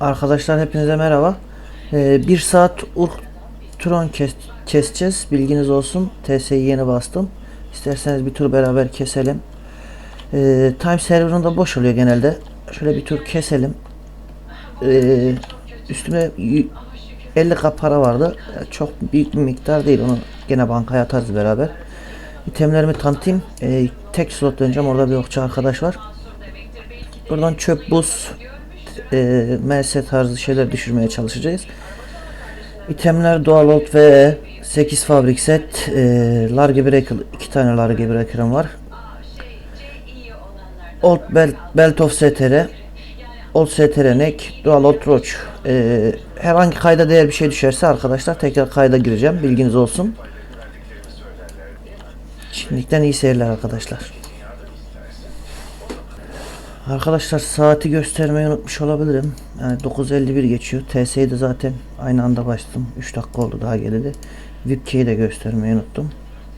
Arkadaşlar hepinize merhaba. Ee, bir saat Urktron kes keseceğiz. Bilginiz olsun. TS'yi yeni bastım. İsterseniz bir tur beraber keselim. Ee, time serverında boş oluyor genelde. Şöyle bir tur keselim. Ee, üstüme y- 50k para vardı. Çok büyük bir miktar değil. Onu gene bankaya atarız beraber. İtemlerimi tanıtayım. Ee, tek slot döneceğim. Orada bir okçu arkadaş var. Buradan çöp, buz, e, MS tarzı şeyler düşürmeye çalışacağız. İtemler doğal ot ve 8 fabrik set. E, Large Breaker, 2 tane Large Breaker'ım var. Old Belt, Belt of STR, Old STR Neck, Dual Old Roach. E, herhangi kayda değer bir şey düşerse arkadaşlar tekrar kayda gireceğim. Bilginiz olsun. Şimdilikten iyi seyirler arkadaşlar. Arkadaşlar saati göstermeyi unutmuş olabilirim. Yani 9.51 geçiyor. TS'yi de zaten aynı anda başladım. 3 dakika oldu daha geleli. VIPK'yi de göstermeyi unuttum.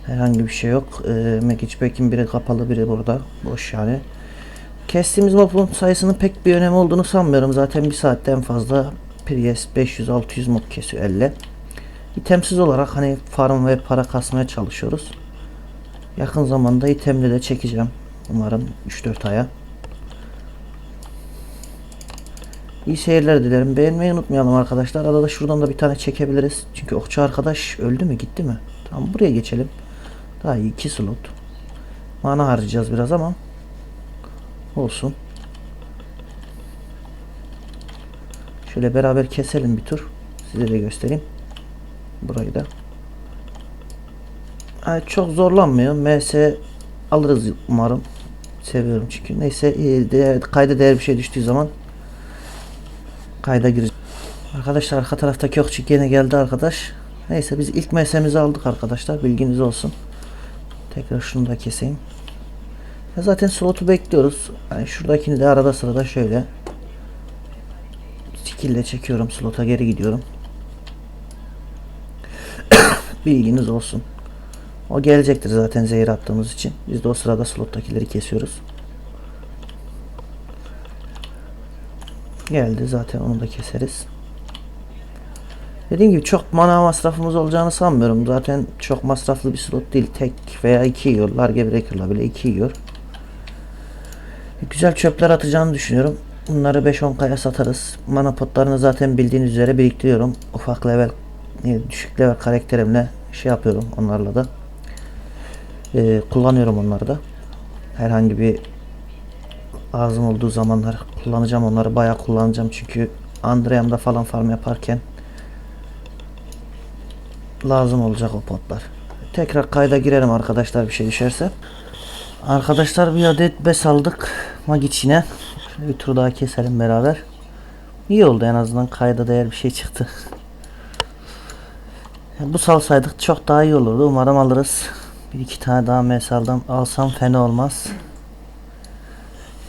Herhangi bir şey yok. Ee, Magic biri kapalı biri burada. Boş yani. Kestiğimiz mobun sayısının pek bir önemi olduğunu sanmıyorum. Zaten bir saatten fazla Prius 500-600 mob kesiyor elle. İtemsiz olarak hani farm ve para kasmaya çalışıyoruz. Yakın zamanda itemli de çekeceğim. Umarım 3-4 aya. İyi seyirler dilerim. Beğenmeyi unutmayalım arkadaşlar. Arada şuradan da bir tane çekebiliriz. Çünkü okçu arkadaş öldü mü gitti mi? Tamam buraya geçelim. Daha iyi iki slot. Mana harcayacağız biraz ama olsun. Şöyle beraber keselim bir tur. Size de göstereyim. Burayı da. Yani çok zorlanmıyor. MS alırız umarım. Seviyorum çünkü. Neyse kayda değer bir şey düştüğü zaman kayda gireceğiz. Arkadaşlar arka taraftaki okçu yine geldi arkadaş. Neyse biz ilk mesemizi aldık arkadaşlar. Bilginiz olsun. Tekrar şunu da keseyim. Ya zaten slotu bekliyoruz. Yani şuradakini de arada sırada şöyle skille çekiyorum. Slota geri gidiyorum. Bilginiz olsun. O gelecektir zaten zehir attığımız için. Biz de o sırada slottakileri kesiyoruz. Geldi zaten onu da keseriz. Dediğim gibi çok mana masrafımız olacağını sanmıyorum. Zaten çok masraflı bir slot değil. Tek veya iki yiyor. Large Breaker'la bile iki yiyor. Güzel çöpler atacağını düşünüyorum. Bunları 5-10 kaya satarız. Mana potlarını zaten bildiğiniz üzere biriktiriyorum. Ufak level, e, düşük level karakterimle şey yapıyorum onlarla da. Ee, kullanıyorum onları da. Herhangi bir lazım olduğu zamanlar kullanacağım onları bayağı kullanacağım çünkü Andream'da falan farm yaparken lazım olacak o potlar. Tekrar kayda girelim arkadaşlar bir şey düşerse. Arkadaşlar bir adet bes aldık Magic'ine. Şöyle bir tur daha keselim beraber. İyi oldu en azından kayda değer bir şey çıktı. Bu salsaydık çok daha iyi olurdu. Umarım alırız. Bir iki tane daha mesaldan alsam fena olmaz.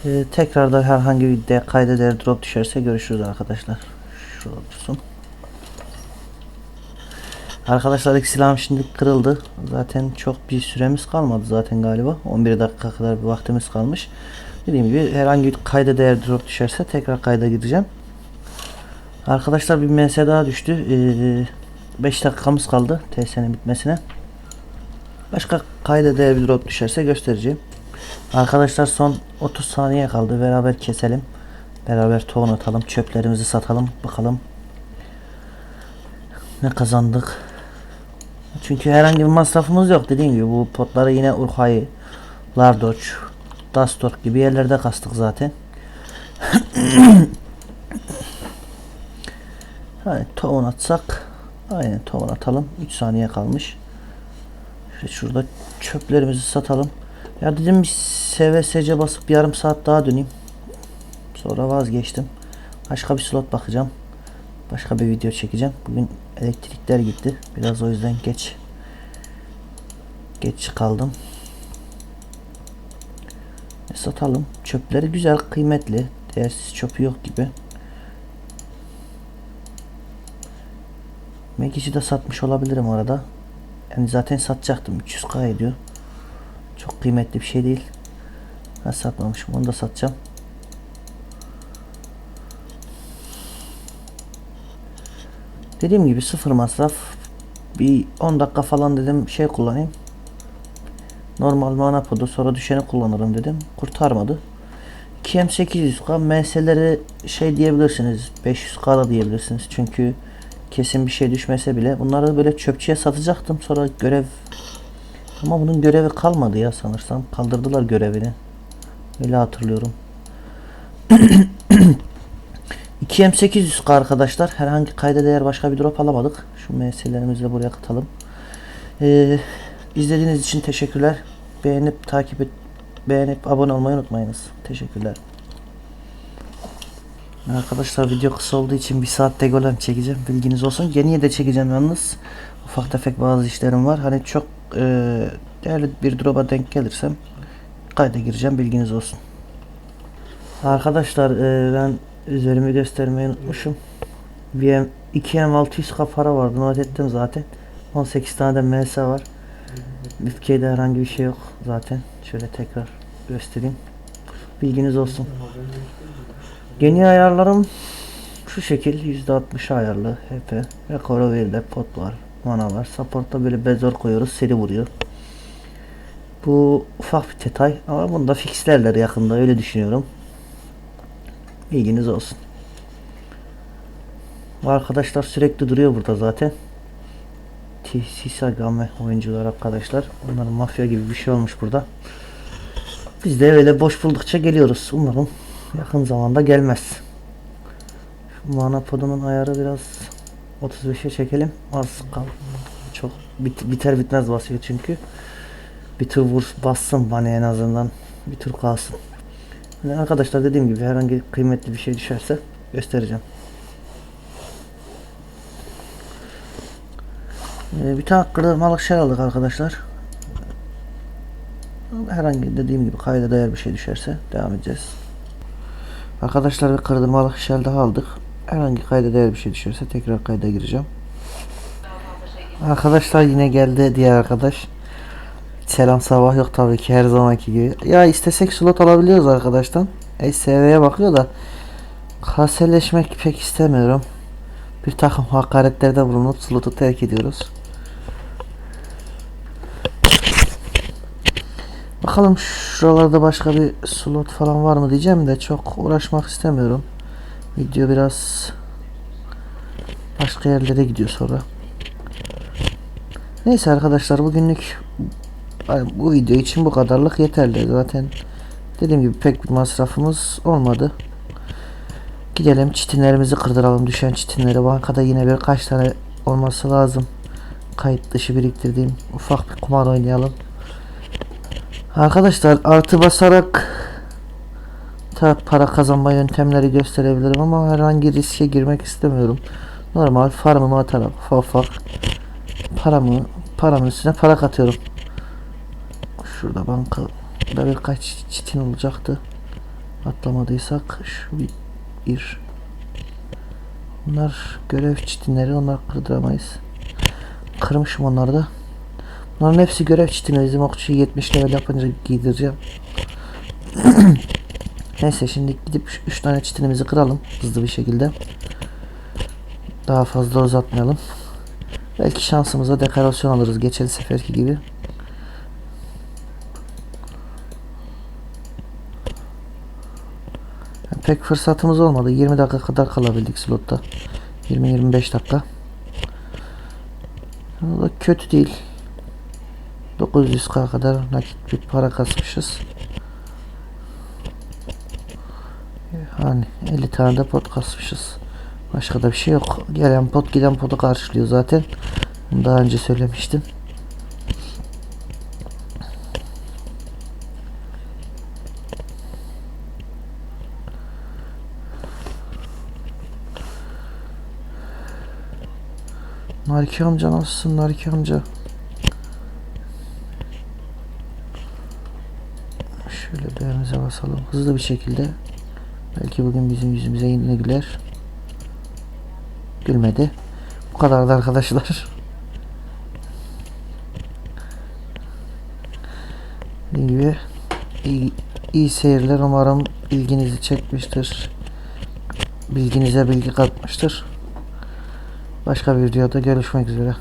Ee, tekrar da herhangi bir de kayda değer drop düşerse görüşürüz arkadaşlar. Şurada dursun. Arkadaşlar ilk silahım şimdi kırıldı. Zaten çok bir süremiz kalmadı zaten galiba. 11 dakika kadar bir vaktimiz kalmış. Dediğim gibi herhangi bir kayda değer drop düşerse tekrar kayda gideceğim. Arkadaşlar bir MS daha düştü. Ee, 5 dakikamız kaldı TS'nin bitmesine. Başka kayda değer bir drop düşerse göstereceğim. Arkadaşlar son 30 saniye kaldı. Beraber keselim. Beraber tohum atalım. Çöplerimizi satalım. Bakalım ne kazandık. Çünkü herhangi bir masrafımız yok. Dediğim gibi bu potları yine Urhay, Lardoç, Dastor gibi yerlerde kastık zaten. Hani tohum atsak aynen tohum atalım. 3 saniye kalmış. Şurada çöplerimizi satalım. Ya dedim SVSC basıp yarım saat daha döneyim. Sonra vazgeçtim. Başka bir slot bakacağım. Başka bir video çekeceğim. Bugün elektrikler gitti. Biraz o yüzden geç geç kaldım. E, satalım. Çöpleri güzel, kıymetli. Değersiz çöpü yok gibi. Megic'i de satmış olabilirim orada. Yani zaten satacaktım. 300k ediyor. Çok kıymetli bir şey değil. Ben satmamışım. Onu da satacağım. Dediğim gibi sıfır masraf. Bir 10 dakika falan dedim şey kullanayım. Normal manapodu sonra düşeni kullanırım dedim. Kurtarmadı. 2M800K MS'leri şey diyebilirsiniz. 500K da diyebilirsiniz. Çünkü kesin bir şey düşmese bile bunları böyle çöpçüye satacaktım. Sonra görev ama bunun görevi kalmadı ya sanırsam. Kaldırdılar görevini. Öyle hatırlıyorum. 2M800K arkadaşlar. Herhangi kayda değer başka bir drop alamadık. Şu MS'lerimizi de buraya katalım. Ee, izlediğiniz için teşekkürler. Beğenip takip et, beğenip abone olmayı unutmayınız. Teşekkürler. Arkadaşlar video kısa olduğu için bir saatte golem çekeceğim. Bilginiz olsun. Yeniye de çekeceğim yalnız. Ufak tefek bazı işlerim var. Hani çok e, değerli bir drop'a denk gelirsem kayda gireceğim. Bilginiz olsun. Arkadaşlar e, ben üzerimi göstermeyi unutmuşum. VM 2M600K para vardı. Not ettim zaten. 18 tane de MS var. Bitki'de herhangi bir şey yok zaten. Şöyle tekrar göstereyim. Bilginiz olsun. Yeni ayarlarım şu şekil %60 ayarlı HP. Rekora verilde pot var. Mana var. Support'ta böyle bezor koyuyoruz. Seri vuruyor. Bu ufak bir detay ama bunu da fixlerler yakında öyle düşünüyorum. Bilginiz olsun. Bu arkadaşlar sürekli duruyor burada zaten. Sisa Game oyuncular arkadaşlar. Bunların mafya gibi bir şey olmuş burada. Biz de öyle boş buldukça geliyoruz. Umarım yakın zamanda gelmez. Şu mana podunun ayarı biraz 35'e çekelim. Az kal. Çok bit- biter bitmez basıyor çünkü. Bir tur vur bassın bana en azından. Bir tur kalsın. Yani arkadaşlar dediğim gibi herhangi kıymetli bir şey düşerse göstereceğim. Ee, bir tane kırılmalık şey aldık arkadaşlar. Herhangi dediğim gibi kayda değer bir şey düşerse devam edeceğiz. Arkadaşlar bir kırdırmalık shell daha aldık. Herhangi kayda değer bir şey düşerse tekrar kayda gireceğim. Arkadaşlar yine geldi diğer arkadaş. Selam sabah yok tabii ki her zamanki gibi. Ya istesek slot alabiliyoruz arkadaştan. SV'ye bakıyor da kaseleşmek pek istemiyorum. Bir takım hakaretlerde bulunup slotu terk ediyoruz. Bakalım şuralarda başka bir slot falan var mı diyeceğim de çok uğraşmak istemiyorum. Video biraz başka yerlere gidiyor sonra. Neyse arkadaşlar bugünlük bu video için bu kadarlık yeterli. Zaten dediğim gibi pek bir masrafımız olmadı. Gidelim çitinlerimizi kırdıralım. Düşen çitinleri bankada yine birkaç tane olması lazım. Kayıt dışı biriktirdiğim ufak bir kumar oynayalım. Arkadaşlar artı basarak ta para kazanma yöntemleri gösterebilirim ama herhangi riske girmek istemiyorum. Normal farmımı atarak ufak paramı paramın üstüne para katıyorum. Şurada bankada birkaç çitin olacaktı. Atlamadıysak şu bir, bir. Bunlar görev çitinleri onlar kırdıramayız. Kırmışım onları da. Bunların hepsi görev çitini. Bizim okçuyu 70 level yapınca giydireceğim. Neyse şimdi gidip 3 tane çitinimizi kıralım hızlı bir şekilde. Daha fazla uzatmayalım. Belki şansımıza dekorasyon alırız geçen seferki gibi. Pek fırsatımız olmadı. 20 dakika kadar kalabildik slotta. 20-25 dakika. O da kötü değil. 900k kadar nakit bir para kasmışız. Yani 50 tane de pot kasmışız. Başka da bir şey yok. Gelen pot giden potu karşılıyor zaten. Bunu daha önce söylemiştim. Narki amca nasılsın Narki amca? Şöyle beğenimize basalım hızlı bir şekilde. Belki bugün bizim yüzümüze yine güler. Gülmedi. Bu kadardı arkadaşlar. Dediğim gibi iyi, iyi seyirler umarım ilginizi çekmiştir. Bilginize bilgi katmıştır. Başka bir videoda görüşmek üzere.